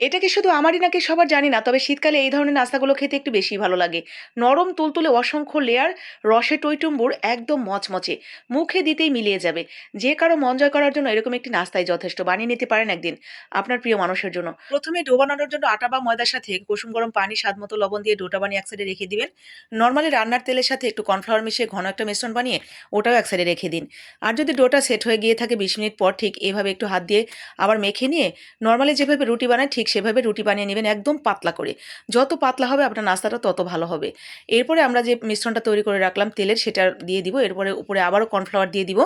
এটা কি শুধু আমারই নাকি সবার জানি না? তবে শীতকালে এই ধরনের নাস্তাগুলো খেতে একটু বেশি ভালো লাগে। নরম তুলতুলে অসংখ্য লেয়ার রসে টইটুম্বুর একদম মচমচে। মুখে দিতেই মিলিয়ে যাবে। যে কারও মন জয় করার জন্য এরকম একটি নাস্তাই যথেষ্ট। বানিয়ে নিতে পারেন একদিন আপনার প্রিয় মানুষের জন্য। প্রথমে ডো বানানোর জন্য আটা বা ময়দার সাথে কুসুম গরম পানি, স্বাদ মতো লবণ দিয়ে ডোটা বানিয়ে এক সাইডে রেখে দিবেন। নর্মালি রান্নার তেলের সাথে একটু কর্নফ্লাওয়ার মিশিয়ে ঘন একটা মিশ্রণ বানিয়ে ওটাও এক সাইডে রেখে দিন। আর যদি ডোটা সেট হয়ে গিয়ে থাকে বিশ মিনিট পর ঠিক এভাবে একটু হাত দিয়ে আবার মেখে নিয়ে নর্মালি যেভাবে রুটি বানায় ঠিক সেভাবে রুটি বানিয়ে নেবেন একদম পাতলা করে। যত পাতলা হবে আপনার নাস্তাটা তত ভালো হবে। এরপরে আমরা যে মিশ্রণটা তৈরি করে রাখলাম তেলের সেটা দিয়ে দিব। এরপরে উপরে আবারও কর্নফ্লাওয়ার দিয়ে দিব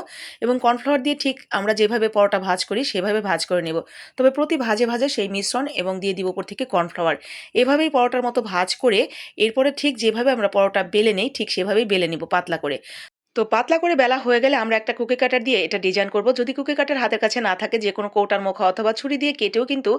এবং কর্নফ্লাওয়ার দিয়ে ঠিক আমরা যেভাবে পরোটা ভাজ করি সেভাবে ভাজ করে নেব। তবে প্রতি ভাজে ভাজে সেই মিশ্রণ এবং দিয়ে দিব উপর থেকে কর্নফ্লাওয়ার। এভাবেই পরোটার মতো ভাজ করে এরপরে ঠিক যেভাবে আমরা পরোটা বেলে নেই ঠিক সেভাবেই বেলে নিব পাতলা করে। তো পাতলা করে বেলা হয়ে গেলে আমরা একটা কুকি কাটার দিয়ে এটা ডিজাইন করব। যদি কুকি কাটার হাতের কাছে না থাকে, যে কোনো কৌটার মুখা অথবা ছুরি দিয়ে কেটেও কিন্তু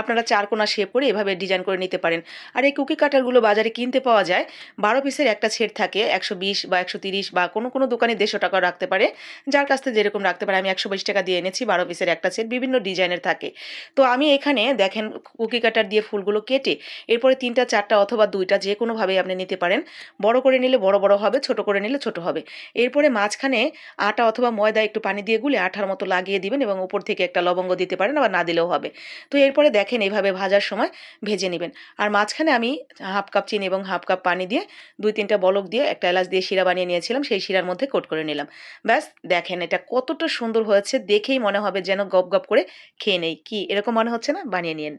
আপনারা চার কোনা শেপ করে এভাবে ডিজাইন করে নিতে পারেন। আর এই কুকি কাটারগুলো বাজারে কিনতে পাওয়া যায়। বারো পিসের একটা ছেট থাকে, একশো বিশ বা একশো বা কোনো কোনো দোকানে দেড়শো টাকা রাখতে পারে। যার কাছ থেকে যেরকম রাখতে পারে, আমি একশো বিশ টাকা দিয়ে এনেছি, বারো পিসের একটা সেট বিভিন্ন ডিজাইনের থাকে। তো আমি এখানে দেখেন কুকি কাটার দিয়ে ফুলগুলো কেটে এরপরে তিনটা, চারটা অথবা দুইটা যে কোনোভাবেই আপনি নিতে পারেন। বড় করে নিলে বড় বড় হবে, ছোট করে নিলে ছোট হবে। এরপরে মাঝখানে আটা অথবা ময়দা একটু পানি দিয়ে গুলে আঠার মতো লাগিয়ে দিবেন এবং উপর থেকে একটা লবঙ্গ দিতে পারেন, আবার না দিলেও হবে। তো এরপরে দেখেন এইভাবে ভাজার সময় ভেজে নেবেন। আর মাঝখানে আমি হাফ কাপ চিনি এবং হাফ কাপ পানি দিয়ে দুই তিনটা বলক দিয়ে একটা এলাচ দিয়ে শিরা বানিয়ে নিয়েছিলাম, সেই শিরার মধ্যে কোট করে নিলাম। ব্যাস, দেখেন এটা কতটা সুন্দর হয়েছে, দেখেই মনে হবে যেন গপ গপ করে খেয়ে নেই। কি, এরকম মনে হচ্ছে না? বানিয়ে নিন